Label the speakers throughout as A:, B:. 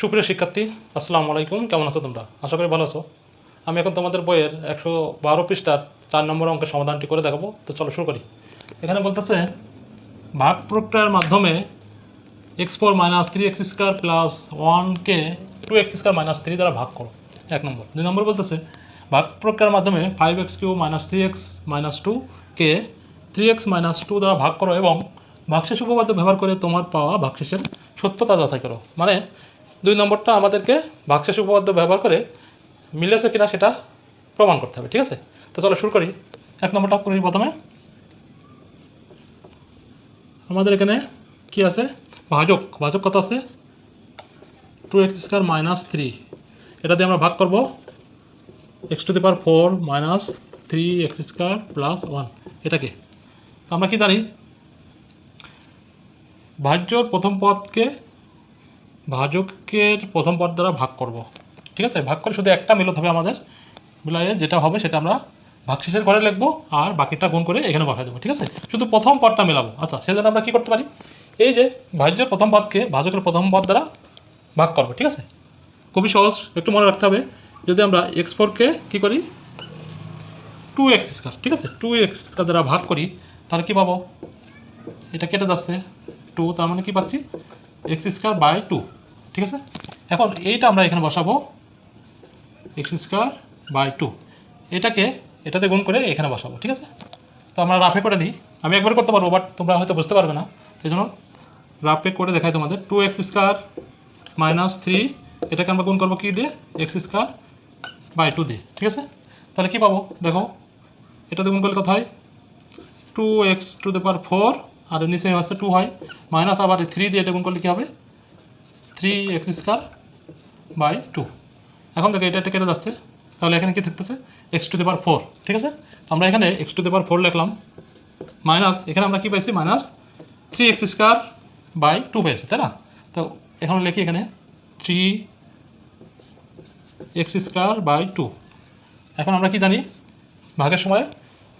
A: সুপ্রিয় শিক্ষার্থী, আসসালামু আলাইকুম। কেমন আছো তোমরা? আশা করি ভালো আছো। আমি এখন তোমাদের বইয়ের একশো বারো পৃষ্ঠার চার নম্বর অঙ্কের সমাধানটি করে দেখাবো। তো চলো শুরু করি। এখানে বলতেছে, ভাগ প্রক্রিয়ার মাধ্যমে x four minus three x square plus ওয়ানকে two x square minus three দ্বারা ভাগ করো। এক নম্বর। দুই নম্বর বলতেছে, ভাগ প্রক্রিয়ার মাধ্যমে five x cube minus three x minus two কে থ্রি এক্স মাইনাস টু দ্বারা ভাগ করো এবং ভাগশেষ উপপাদ্য ব্যবহার করে তোমার পাওয়া ভাগশেষের সত্যতা যাচাই করো। মানে দুই নম্বরটা আমাদেরকে ভাগশেষ উপপাদ্য ব্যবহার করে মিলেছে কিনা সেটা প্রমাণ করতে হবে, ঠিক আছে? তো চলো শুরু করি। এক নম্বরটা করি প্রথমে। আমাদের এখানে কি আছে? ভাজক। ভাজক কত আছে? Two x square minus three এটা দিয়ে আমরা ভাগ করব। X to the power four minus three x square plus one এটাকে। তো আমরা কি জানি? ভাজ্যর প্রথম পদকে ভাজকের প্রথম পদ দ্বারা ভাগ করব। ঠিক আছে? ভাগ করে শুধু একটা মিলত হবে আমাদের। মিলাইয়ে যেটা হবে সেটা আমরা ভাগশেষের ঘরে লিখব আর বাকিটা গুণ করে এখানে বসাই দেবো। ঠিক আছে? শুধু প্রথম পদটা মেলাবো। আচ্ছা সেজন্য আমরা কী করতে পারি? এই যে ভাজ্যের প্রথম পদকে ভাজকের প্রথম পদ দ্বারা ভাগ করব। ঠিক আছে? খুবই সহজ। একটু মনে রাখতে হবে। যদি আমরা এক্স ফোরকে কী করি? টু এক্স স্কোয়ার ঠিক আছে? টু এক্স স্কোয়ার দ্বারা ভাগ করি, তাহলে কী পাবো? এটা কেটে যাচ্ছে। টু তার মানে কী পাচ্ছি? এক্স স্কোয়ার বাই টু ঠিক আছে? এখন এইটা আমরা এখানে বসাবো। এক্স স্কোয়ার বাই টু এটাকে, এটাতে গুণ করে এখানে বসাবো, ঠিক আছে? তো আমরা রাফে করে দিই আমি একবার করতে পারব বাট তোমরা হয়তো বুঝতে পারবে না। সেই জন্য রাফে করে দেখাই তোমাদের। Two x square minus three এটাকে আমরা গুণ করব কী দিয়ে? এক্স স্কোয়ার বাই টু দিয়ে, ঠিক আছে? তাহলে কী পাবো? দেখো, এটাতে গুণ করলে কত হয়? Two x to the power four আর নিচে হচ্ছে টু হয় মাইনাস আবার থ্রি দিয়ে এটা গুণ করলে কী হবে? Three x square by two এখন দেখো, এটা কেটে যাচ্ছে। তাহলে এখানে কি থাকতেছে? X to the power four ঠিক আছে? আমরা এখানে x to the power four লিখলাম। মাইনাস এখানে আমরা কি পাইছি? Minus three x square by two পেয়েছি তাই না? তো এখন লিখি এখানে three x square by two এখন আমরা কি জানি? ভাগের সময়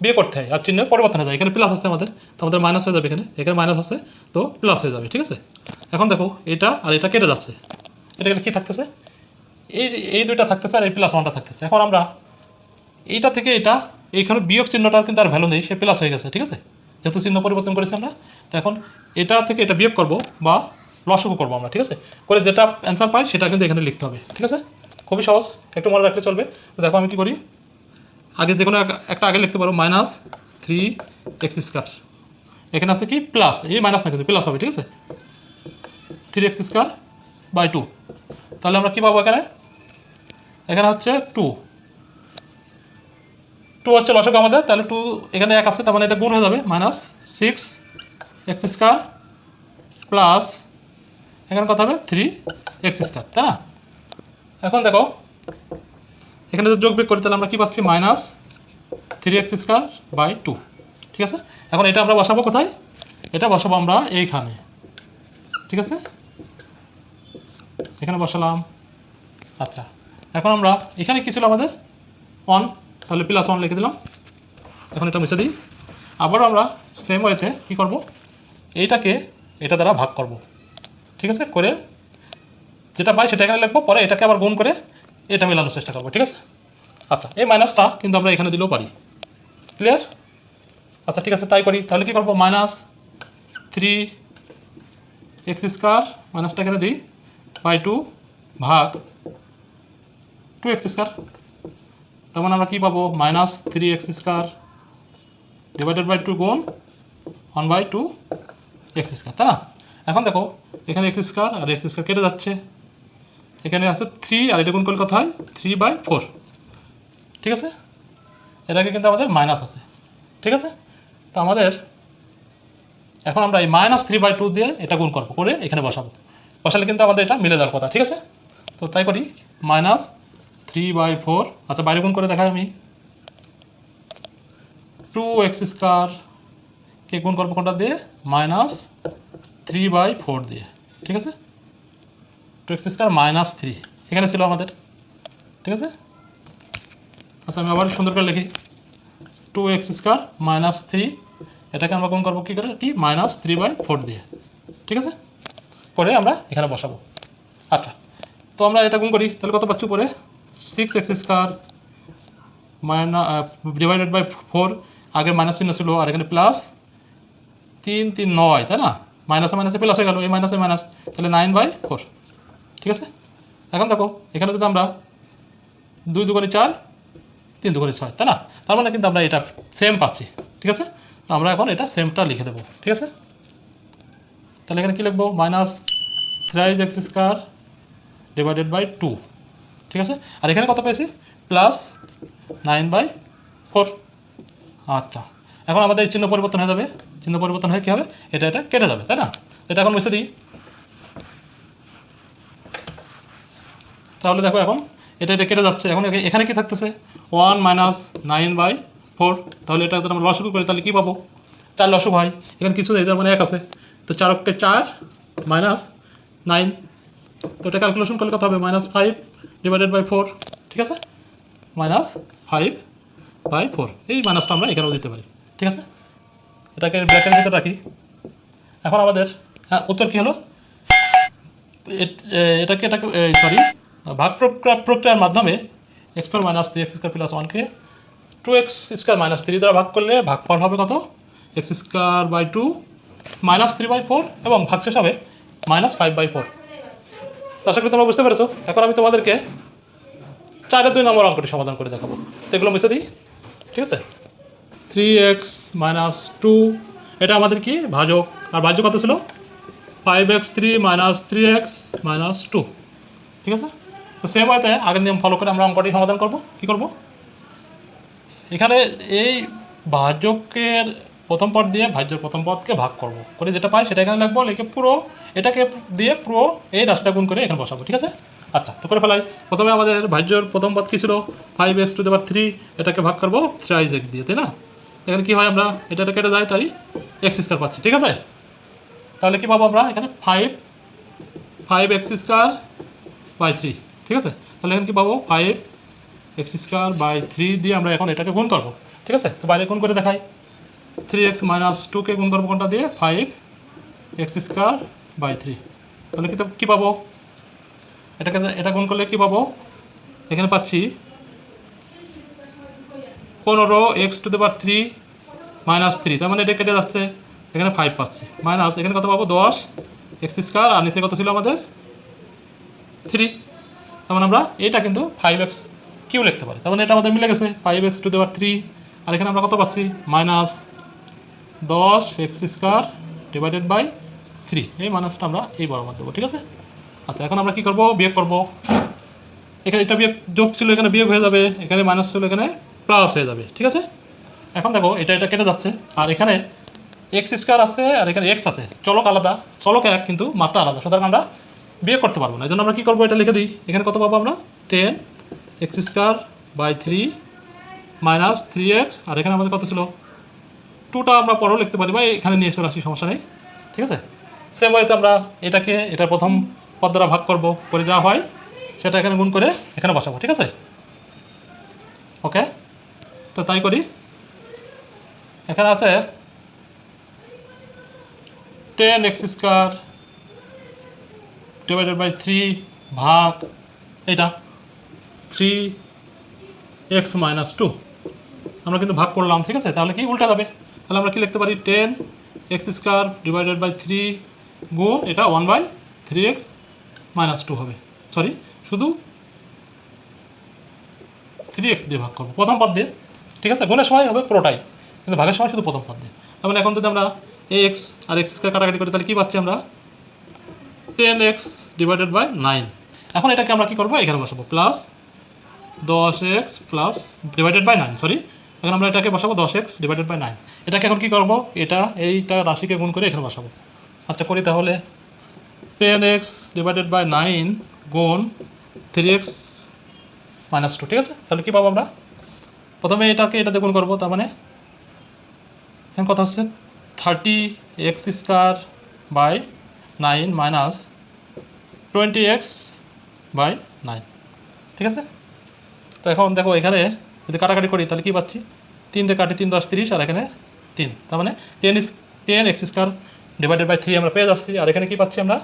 A: বিয়ে করতে হয়, আর চিহ্ন পরিবর্তন হয়ে যায়। এখানে প্লাস আছে আমাদের, তো আমাদের মাইনাস হয়ে যাবে এখানে। এখানে মাইনাস আছে, তো প্লাস হয়ে যাবে, ঠিক আছে? এখন দেখো, এটা আর এটা কেটে যাচ্ছে। এটা এখানে কী থাকতেছে? এই এই দুইটা থাকতেছে আর এই প্লাস ওয়ানটা থাকতেছে। এখন আমরা এইটা থেকে এটা, এইখানে বিয়োগ চিহ্নটার কিন্তু আর ভ্যালু নেই, সে প্লাস হয়ে গেছে, ঠিক আছে? যেহেতু চিহ্ন পরিবর্তন করেছি আমরা, তো এখন এটা থেকে এটা বিয়োগ করব বা লসগু করব আমরা, ঠিক আছে? করে যেটা অ্যান্সার পাই, সেটা কিন্তু এখানে লিখতে হবে, ঠিক আছে? খুবই সহজ, একটু মনে রাখলে চলবে। তো দেখো আমি কী করি? আগে যে কোনো এক- একটা আগে লিখতে পারো মাইনাস থ্রি এক্স স্কোয়ার এখানে আছে কি? প্লাস এই মাইনাস না কিন্তু প্লাস হবে, ঠিক আছে? Three x square by two তাহলে আমরা কী পাবো এখানে? এখানে হচ্ছে টু টু হচ্ছে লসক আমাদের, তাহলে টু এখানে এক আছে, তার মানে এটা গুণ হয়ে যাবে minus six x square plus এখানে কত হবে? থ্রি এক্স স্কোয়ার তাই না? এখন দেখো এখানে যদি যোগ বিয়োগ করি, তাহলে আমরা কী পাচ্ছি? Minus three x square by two ঠিক আছে? এখন এটা আমরা বসাবো কোথায়? এটা বসাবো আমরা এইখানে। ঠিক আছে? এখানে বসালাম। আচ্ছা। এখন আমরা, এখানে কী ছিল আমাদের? ওয়ান তাহলে প্লাস ওয়ান লিখে দিলাম। এখন এটা মুছে দিই। আবারও আমরা সেম ওয়েতে কী করব? এইটাকে এটা দ্বারা ভাগ করব। ঠিক আছে? করে যেটা পাই সেটা এখানে লিখব। পরে এটাকে আবার গুণ করে এটা মেলানোর চেষ্টা করব, ঠিক আছে? আচ্ছা এই মাইনাসটা কিন্তু আমরা এখানে দিলেও পারি। ক্লিয়ার আচ্ছা ঠিক আছে, তাই করি। তাহলে কী করব? মাইনাস থ্রি এক্স স্কোয়ার মাইনাসটা এখানে দিই বাই টু ভাগ টু এক্স স্কোয়ার। তার মানে আমরা কী পাবো? Minus three x square divided by two গুণ one by two x square, তাই না? এখন দেখো, এখানে এক্স স্কোয়ার আর এক্স স্কোয়ার কেটে যাচ্ছে। এখানে আছে থ্রি আর এটা করলে কত হয়? থ্রি বাই ফোর ঠিক আছে? এটাকে কিন্তু আমাদের মাইনাস আছে। ঠিক আছে? তো আমাদের এখন আমরা এই মাইনাস থ্রি বাই টু দিয়ে এটা গুণ করব, করে এখানে বসাবো। বসালে কিন্তু আমাদের এটা মিলে যাওয়ার কথা, ঠিক আছে? তো তাই করি মাইনাস থ্রি বাই ফোর আচ্ছা বাইরে গুণ করে দেখাই আমি। টু এক্স স্কোয়ার কে গুণ করব কোনটা দিয়ে? মাইনাস থ্রি বাই ফোর দিয়ে। ঠিক আছে? Two x square minus three. এখানে ছিল আমাদের। ঠিক আছে? আচ্ছা আমি আবার সুন্দর করে লিখি। Two x square minus three, এটাকে আমরা গুণ করব কী করে? কি? মাইনাস থ্রি বাই ফোর দিয়ে। ঠিক আছে? করে আমরা এখানে বসাবো। আচ্ছা তো আমরা এটা গুণ করি। তাহলে কত পাচ্ছি উপরে? Six x square minus divided by four আগে মাইনাস চিহ্ন ছিল, আর এখানে প্লাস তিন তিন, নয়, তাই না? মাইনাসে মাইনাসে প্লাস হয়ে গেল। এই মাইনাসে মাইনাস তাহলে নাইন বাই ফোর ঠিক আছে? এখন দেখো, এখানে যদি আমরা দুই দুগুণে চার, তিন দুগুণে ছয়, তাই না? তার মানে কিন্তু আমরা এটা সেম পাচ্ছি, ঠিক আছে? আমরা এখন এটা সেমটা লিখে দেবো, ঠিক আছে? তাহলে এখানে কী লিখব? Minus thrice x square divided by two ঠিক আছে? আর এখানে কত পেয়েছি? প্লাস নাইন বাই ফোর আচ্ছা। এখন আমাদের চিহ্ন পরিবর্তন হয়ে যাবে। চিহ্ন পরিবর্তন হয়ে কী হবে? এটা এটা কেটে যাবে, তাই না? এটা এখন মুছে দিই। তাহলে দেখো এখন, এটা এটা কেটে যাচ্ছে। এখন এখানে- কি থাকতেছে? One minus nine by four. তাহলে এটা যদি আমরা লসগু করি, তাহলে কী পাবো? চার লসক হয়। এখানে কিছু নেই, তার মানে এক আছে। তো চারককে চার মাইনাস নাইন। তো এটা ক্যালকুলেশন করলে কত হবে? Minus five divided by four ঠিক আছে? Minus five by four. এই মাইনাসটা আমরা এখানেও দিতে পারি, ঠিক আছে? এটাকে ব্র্যাকের ভিতরে রাখি। এখন আমাদের হ্যাঁ উত্তর কী হলো? এটাকে এটাকে সরি ভাগ প্রক্রিয়া প্রক্রিয়ার মাধ্যমে x four minus three x square plus ওয়ানকে two x square minus three দ্বারা ভাগ করলে ভাগফল হবে কত? X square by two minus three by four এবং ভাগ ভাগশেষ হবে মাইনাস ফাইভ বাই ফোর তো আশা করি তোমরা বুঝতে পেরেছ। এখন আমি তোমাদেরকে চারের দুই নম্বর অঙ্কটি সমাধান করে দেখাবো। তো এগুলো মুছে দিই। ঠিক আছে? থ্রি এক্স মাইনাস টু এটা আমাদের কি? ভাজক। আর ভাজ্য কত ছিল? Five x three minus three x minus two ঠিক আছে? তো সেম হয়তে আগের নিয়ম ফলো করে আমরা অঙ্কটি সমাধান করব। কী করব? এখানে এই ভাজকের প্রথম পদ দিয়ে ভাজ্যের প্রথম পদকে ভাগ করব। করে যেটা পাই সেটা এখানে লিখব, লিখে পুরো এটাকে দিয়ে পুরো এই রাশিটা গুণ করে এখানে বসাবো, ঠিক আছে? আচ্ছা তো করে ফেলাই। প্রথমে আমাদের ভাজ্যর প্রথম পদ কী ছিল? Five x to the power three এটাকে ভাগ করব থ্রাইজ এক্স দিয়ে, তাই না? এখানে কী হয় আমরা এটা কেটে যাই তারই এক্স স্কোয়ার পাচ্ছি, ঠিক আছে? তাহলে কি পাবো আমরা এখানে five five x square by three ঠিক আছে? তাহলে এখানে কি পাবো? Five x square by three দিয়ে আমরা এখন এটাকে গুণ করব। ঠিক আছে? তো বাইরে গুণ করে দেখাই। থ্রি এক্স মাইনাস টুকে গুণ করব কোনটা দিয়ে? Five x square by three তাহলে কি তো কী পাবো? এটাকে এটা গুণ করলে কি পাবো? এখানে পাচ্ছি পনেরো x to the power three minus three তার মানে এটা কেটে যাচ্ছে। এখানে ফাইভ পাচ্ছি। মাইনাস এখানে কত পাবো? দশ। এক্স স্কোয়ার আর নিচে কত ছিল আমাদের? থ্রি তার মানে আমরা এটা কিন্তু ফাইভ এক্স কিউ লিখতে পারি। তার মানে এটা আমাদের মিলে গেছে। Five x to the power three আর এখানে আমরা কত পাচ্ছি? মাইনাস দশ x square divided by three এই মাইনাসটা আমরা এই বরাবর দেবো, ঠিক আছে? আচ্ছা এখন আমরা কী করব? বিয়োগ করব। এখানে এটা বিয়োগ যোগ ছিল, এখানে বিয়োগ হয়ে যাবে। এখানে মাইনাস ছিল, এখানে প্লাস হয়ে যাবে, ঠিক আছে? এখন দেখো, এটা এটা কেটে যাচ্ছে। আর এখানে এক্স স্কোয়ার আছে, আর এখানে এক্স আছে। চলক আলাদা। চলক এক, কিন্তু মাত্রা আলাদা। সুতরাং আমরা বিয়ে করতে পারব না। এই জন্য আমরা কী করব এটা লিখে দিই। এখানে কত পাবো আমরা? Ten x square by three minus three x. আর এখানে আমাদের কত ছিল? টুটা আমরা পরেও লিখতে পারি। বা এখানে নিয়ে চলে আসি, সমস্যা নেই। ঠিক আছে? সেম ওয়েতে আমরা এটাকে, এটার প্রথম পদ দ্বারা ভাগ করব। করে যা হয়, সেটা এখানে গুণ করে এখানে বসাবো। ঠিক আছে? ওকে তো তাই করি। এখানে আছে ten x square divided by three ভাগ এটা থ্রি এক্স মাইনাস টু আমরা কিন্তু ভাগ করলাম, ঠিক আছে? তাহলে কি উল্টা যাবে? তাহলে আমরা কি লিখতে পারি? Ten x square divided by three গুণ এটা one by three x minus two হবে। সরি শুধু থ্রি এক্স দিয়ে ভাগ করব। প্রথম পদ দিয়ে, ঠিক আছে? গুণের সময় হবে পুরোটাই। কিন্তু ভাগের সময় শুধু প্রথম পদ দিয়ে। তার মানে এখন যদি আমরা এক্স আর এক্স স্কোয়ার কাটাকাটি করি, তাহলে কী পাচ্ছি আমরা? Ten x divided by nine এখন এটাকে আমরা কী করব? এখানে বসাবো। প্লাস দশ x plus divided by nine sorry এখন আমরা এটাকে বসাবো দশ এক্স ডিভাইডেড বাই নাইন এটাকে এখন কী করব? এটা, এইটা রাশিকে গুণ করে এখানে বসাবো। আচ্ছা করি তাহলে। Ten x divided by nine গুণ থ্রি এক্স মাইনাস টু ঠিক আছে? তাহলে কী পাবো আমরা? প্রথমে এটাকে এটাতে গুণ করব, তার মানে এখন কথা হচ্ছে thirty x square by nine minus twenty x by nine ঠিক আছে? তো এখন দেখো এখানে যদি কাটাকাটি করি, তাহলে কী পাচ্ছি? তিন দিয়ে কাটি তিন, দশ, তিরিশ, আর এখানে তিন। তার মানে ten is ten x square divided by three আমরা পেয়ে যাচ্ছি। আর এখানে কী পাচ্ছি আমরা?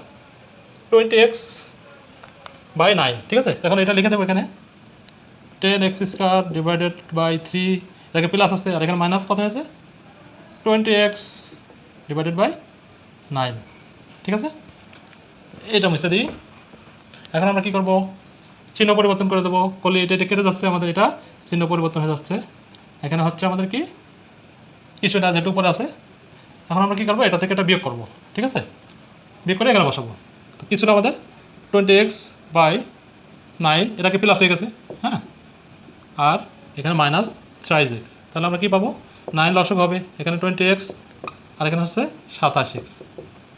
A: টোয়েন্টি এক্স বাই নাইন ঠিক আছে? তখন এটা লিখে দেবো এখানে। Ten x square divided by three এটাকে প্লাস আছে। আর এখানে মাইনাস কত হয়েছে? Twenty x divided by nine ঠিক আছে? এটা মুছে দিই। এখন আমরা কী করব? চিহ্ন পরিবর্তন করে দেবো। এটা এটা কেটে যাচ্ছে, আমাদের এটা চিহ্ন পরিবর্তন হয়ে যাচ্ছে। এখানে হচ্ছে আমাদের কি? কিছুটা যেটা উপরে আছে, এখন আমরা কী করব? এটা থেকে এটা বিয়োগ করব, ঠিক আছে? বিয়োগ করে এখানে বসাবো। তো কিছুটা আমাদের টোয়েন্টি এক্স বাই নাইন এটাকে প্লাস হয়ে গেছে? হ্যাঁ? আর এখানে মাইনাস থ্রাইজ এক্স তাহলে আমরা কী পাবো? নাইন লসক হবে, এখানে টোয়েন্টি এক্স আর এখানে হচ্ছে সাতাশ এক্স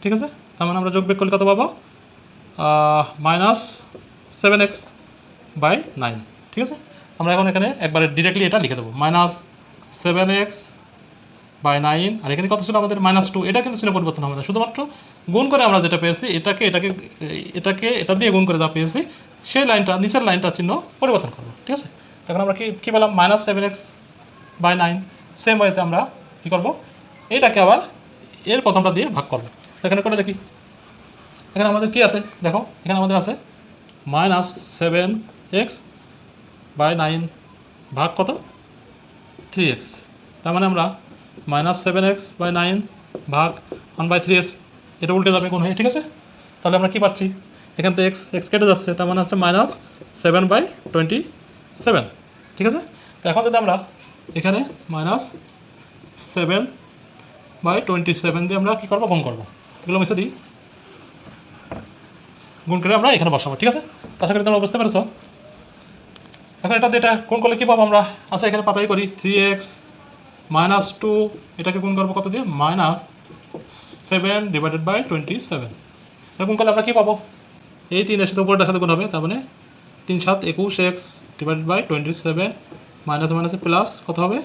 A: ঠিক আছে? তার মানে আমরা যোগ বিয়োগ করলে কত পাবো? Minus seven x by nine ঠিক আছে? আমরা এখন এখানে একবারে ডিরেক্টলি এটা লিখে দেবো। Minus seven x by nine আর এখানে কত ছিল আমাদের? মাইনাস টু এটা কিন্তু ছিল পরিবর্তন হবে না। শুধুমাত্র গুণ করে আমরা যেটা পেয়েছি, এটাকে এটাকে এটাকে, এটা দিয়ে গুণ করে যা পেয়েছি, সেই লাইনটা, নিচের লাইনটা চিহ্ন পরিবর্তন করব। ঠিক আছে? তখন আমরা কি, কী পেলাম? Minus seven x by nine same ওয়েতে আমরা কী করব? এটাকে আবার এর প্রথমটা দিয়ে ভাগ করব। এখানে করে দেখি। এখানে আমাদের কি আছে? দেখো, এখানে আমাদের আছে minus seven x by nine ভাগ কত? থ্রি এক্স তার মানে আমরা minus seven x by nine ভাগ ওয়ান বাই থ্রি এক্স এটা উল্টে যাবে কোন হয়ে, ঠিক আছে? তাহলে আমরা কি পাচ্ছি? এখান থেকে এক্স এক্স কেটে যাচ্ছে, তার মানে হচ্ছে minus seven by twenty seven ঠিক আছে? তো এখন যদি আমরা এখানে minus seven by twenty seven দিয়ে আমরা কী করব? গুণ করব। এগুলো মিশে দিই। গুণ করে আমরা এখানে বসাবো, ঠিক আছে? আশা করি তোমরা বুঝতে পেরেছ। এখন এটা দিয়ে এটা গুণ করলে কী পাবো আমরা? আচ্ছা এখানে পাতাই করি থ্রি এক্স মাইনাস টু এটাকে গুণ করব কত দিয়ে? Minus seven divided by twenty seven এটা গুণ করলে আমরা কী পাবো? এই তিনের সাথে উপরটার সাথে গুণ হবে, তার মানে তিন সাত একুশ x divided by twenty seven minus মাইনাসে প্লাস কত হবে?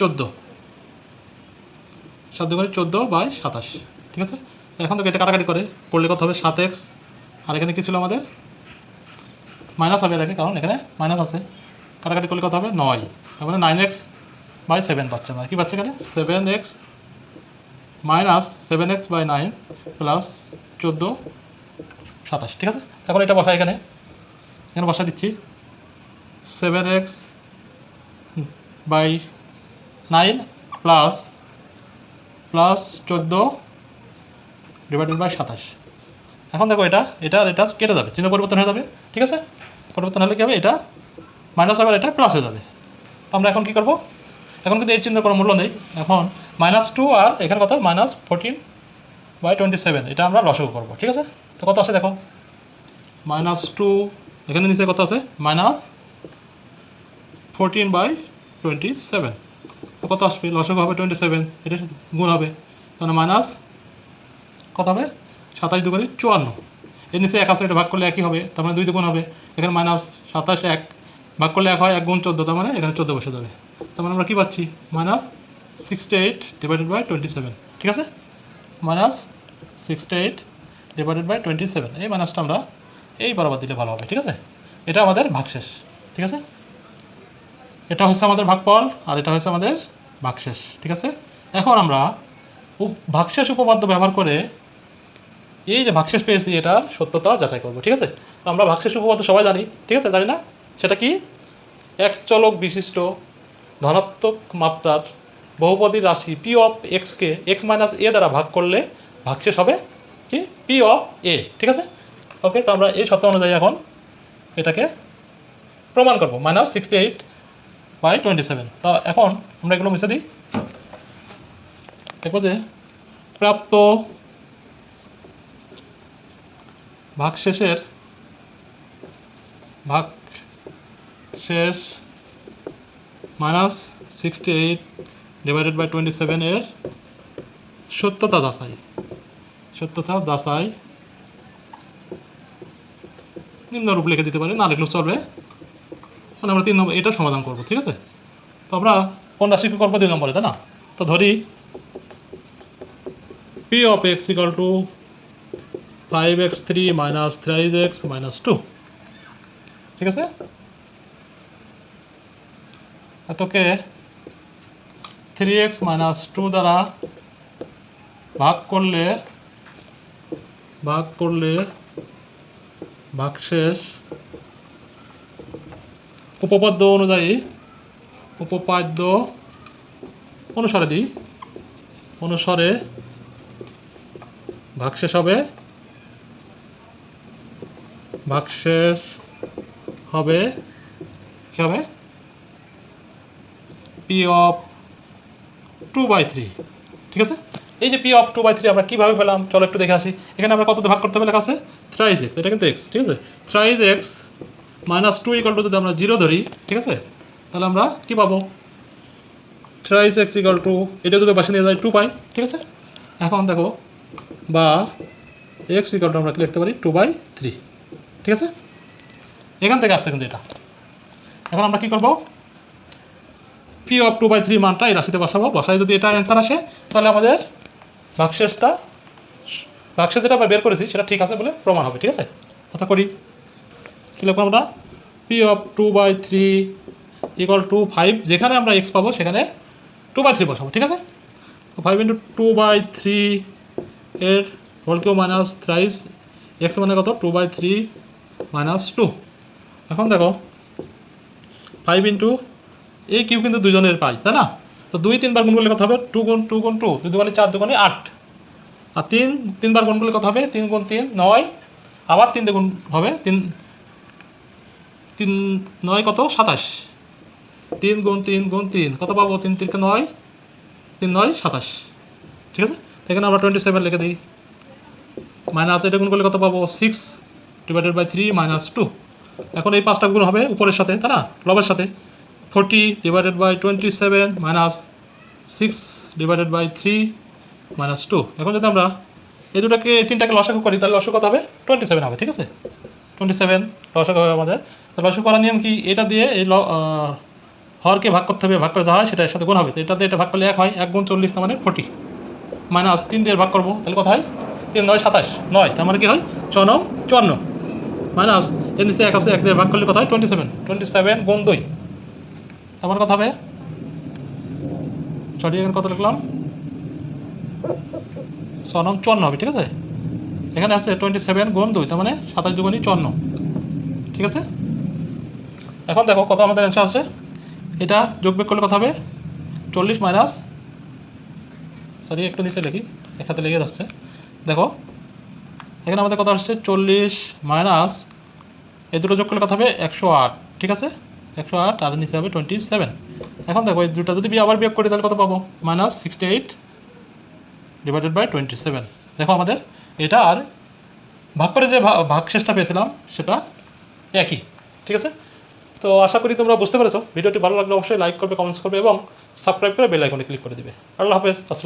A: চোদ্দ। সাত দুগুণে চোদ্দ বাই সাতাশ, ঠিক আছে? এখন তো এটা কাটাকাটি করে, করলে কত হবে? সাত এক্স। আর এখানে কী ছিল আমাদের? মাইনাস হবে এটাকে, কারণ এখানে মাইনাস আছে। কাটাকাটি করলে কত হবে? নয়। তার মানে নাইন এক্স বাই সেভেন পাচ্ছে আমরা। কী পাচ্ছে এখানে? Seven x minus seven x by nine plus চোদ্দ, সাতাশ, ঠিক আছে? এখন এটা বসা এখানে। এখানে বসা দিচ্ছি। Seven x by nine plus plus চোদ্দ ডিভাইডেড বাই সাতাশ। এখন দেখো এটা এটা এটা কেটে যাবে, চিহ্ন পরিবর্তন হয়ে যাবে, ঠিক আছে? পরিবর্তন হলে কী হবে? এটা মাইনাস হবে এটা প্লাস হয়ে যাবে। তো আমরা এখন কী করব? এখন কিন্তু এই চিহ্ন কোনো মূল্য নেই। এখন মাইনাস টু আর এখানে কত? Minus fourteen by twenty seven এটা আমরা লসও করব, ঠিক আছে? তো কত আছে দেখো? মাইনাস টু এখানে নিচে কত আছে? Minus fourteen by twenty seven কত আসবে? লসক হবে টোয়েন্টি সেভেন এটা গুণ হবে। তাহলে মাইনাস কত হবে? সাতাশ দুগুণে চুয়ান্ন। এর নিচে এক আছে, এটা ভাগ করলে একই হবে, তার মানে দুই দুগুণ হবে। এখানে মাইনাস সাতাশ এক, ভাগ করলে এক হয়, এক গুণ চোদ্দ, তার মানে এখানে চোদ্দ বসে যাবে। তার মানে আমরা কী পাচ্ছি? Minus sixty eight divided by twenty seven ঠিক আছে? Minus sixty eight divided by twenty seven এই মাইনাসটা আমরা এই বরাবর দিলে ভালো হবে, ঠিক আছে? এটা আমাদের ভাগশেষ, ঠিক আছে? এটা হচ্ছে আমাদের ভাগফল আর এটা হচ্ছে আমাদের ভাগশেষ, ঠিক আছে? এখন আমরা ভাগশেষ উপপাদ্য ব্যবহার করে এই যে ভাগশেষ পেয়েছি, এটার সত্যতা যাচাই করব, ঠিক আছে? আমরা ভাগশেষ উপপাদ্য সবাই জানি, ঠিক আছে? জানি না? সেটা কি? এক চলক বিশিষ্ট ধনাত্মক মাত্রার বহুপদী রাশি পি অফ এক্সকে এক্স মাইনাস এ দ্বারা ভাগ করলে ভাগশেষ হবে কি? পি অফ এ ঠিক আছে? ওকে তো আমরা এই সত্য অনুযায়ী এখন এটাকে প্রমাণ করব। Minus sixty eight by twenty seven তো এখন আমরা এগুলো মুছে দিই। দেখব যে প্রাপ্ত ভাগশেষের ভাগ শেষ minus sixty eight divided by twenty seven এর সত্যতা যাচাই সত্যতা যাচাই নিম্নরূপ লিখে দিতে পারি, না লিখলেও চলবে। মানে আমরা তিন নম্বর এটা সমাধান করব, ঠিক আছে? তো আমরা কোন রাশিকে করব? দুই নম্বরে, তাই না? তো ধরি P of x equal to five x three minus thrice x minus two ঠিক আছে? এতকে থ্রি এক্স মাইনাস টু দ্বারা ভাগ করলে ভাগ করলে ভাগশেষ উপপাদ্য অনুযায়ী, উপপাদ্য অনুসারে দিই অনুসারে ভাগশেষ হবে। ভাগশেষ হবে কি হবে? P of two by three ঠিক আছে? এই যে P of two by three আমরা কীভাবে পেলাম? চলো একটু দেখে আসি। এখানে আমরা কততে ভাগ করতে হবে লেখা আছে? থ্রাইজ এক্স এটা কিন্তু এক্স ঠিক আছে? Thrice x minus two equal to যদি আমরা জিরো ধরি, ঠিক আছে? তাহলে আমরা কী পাবো? থ্রাইস এক্স ইকাল টু এটা যদি পাশে নিয়ে যাই টু পাই ঠিক আছে? এখন দেখো, বা এক্স ইকাল টু আমরা কি লিখতে পারি? টু বাই থ্রি ঠিক আছে? এখান থেকে আসছে কিন্তু এটা। এখন আমরা কী করব? P of two by three মানটা এই রাশিতে বসাবো। বসায় যদি এটা অ্যান্সার আসে, তাহলে আমাদের ভাগশেষটা ভাগশেষ যেটা আমরা বের করেছি, সেটা ঠিক আছে বলে প্রমাণ হবে, ঠিক আছে? আচ্ছা করি। কী লিখব আমরা p of two by three equal to five যেখানে আমরা এক্স পাবো, সেখানে টু বাই থ্রি বসাবো, ঠিক আছে? Five into two by three এর whole q minus thrice x মানে কত? Two by three minus two এখন দেখো ফাইভ ইন্টু এই কিউ কিন্তু দুজনের পাই, তাই না? তো দুই তিনবার গুণ করলে কত হবে? টু গুণ টু গুণ টু দুই দুগুণে চার দুগুণে আট। আর তিন, তিনবার গুণ করলে কত হবে? তিন গুণ তিন, নয়। আবার তিন দুগুণ হবে, তিন তিন নয় কত? সাতাশ। তিন গুণ তিন গুণ তিন, কত পাবো? তিন তিনকে নয়, তিন নয়, সাতাশ। ঠিক আছে? এখানে আমরা টোয়েন্টি সেভেন লিখে দিই। মাইনাস এটা গুণ করলে কত পাবো? Six divided by three minus two এখন এই পাঁচটা গুণ হবে উপরের সাথে, তাই না? লবের সাথে। Forty divided by twenty seven minus six divided by three minus two এখন যদি আমরা এই দুটাকে তিনটাকে লসাগু করি, তাহলে লসাগু কত হবে? টোয়েন্টি সেভেন হবে, ঠিক আছে? টোয়েন্টি সেভেন লসাগু হবে আমাদের। তো লসাগু করার নিয়ম কি? এটা দিয়ে এই ল হরকে ভাগ করতে হবে, ভাগ করে যা হয় সেটা সাথে গুণ হবে। তো এটা দিয়ে এটা ভাগ করলে এক হয়, এক গুণ চল্লিশ, তার মানে ফোর্টি মাইনাস তিন দিয়ে ভাগ করব, তাহলে কত হয়? তিন নয়, সাতাশ। নয়, তার মানে কি হয়? ছ নং, চুয়ান্ন। মাইনাস এর নিচে এক আছে, এক দিয়ে ভাগ করলে কত হয়? টোয়েন্টি সেভেন টোয়েন্টি সেভেন গুণ দুই। তারপর কত হবে? সরি এখানে কত লিখলাম? ছ নং, চুয়ান্ন হবে, ঠিক আছে? এখানে আছে টোয়েন্টি সেভেন গুণ দুই, তার মানে সাতাশ দুগুণই চুয়ান্ন। ঠিক আছে? এখন দেখো কত আমাদের অ্যান্সার আছে এটা যোগ বিয়োগ করলে কত হবে? চল্লিশ মাইনাস সরি একটু নিচে লিখি, এক হাতে লেগে যাচ্ছে। দেখো, এখানে আমাদের কথা আসছে? চল্লিশ মাইনাস এই দুটো যোগ করলে কথা হবে? একশো আট, ঠিক আছে? একশো আট, আর নিচে হবে টোয়েন্টি সেভেন এখন দেখো, এই দুটো যদি আবার বিয়োগ করি, তাহলে কত পাবো? Minus sixty eight divided by twenty seven দেখো আমাদের এটা আর ভাগ করে যে ভাগ ভাগশেষটা পেয়েছিলাম, সেটা একই, ঠিক আছে? তো আশা করি তোমরা বুঝতে পেরেছ। ভিডিওটি ভালো লাগলে অবশ্যই লাইক করবে কমেন্টস করবে এবং সাবস্ক্রাইব করে বেল আইকনে ক্লিক করে দিবে। আল্লাহ হাফেজ, আসসালাম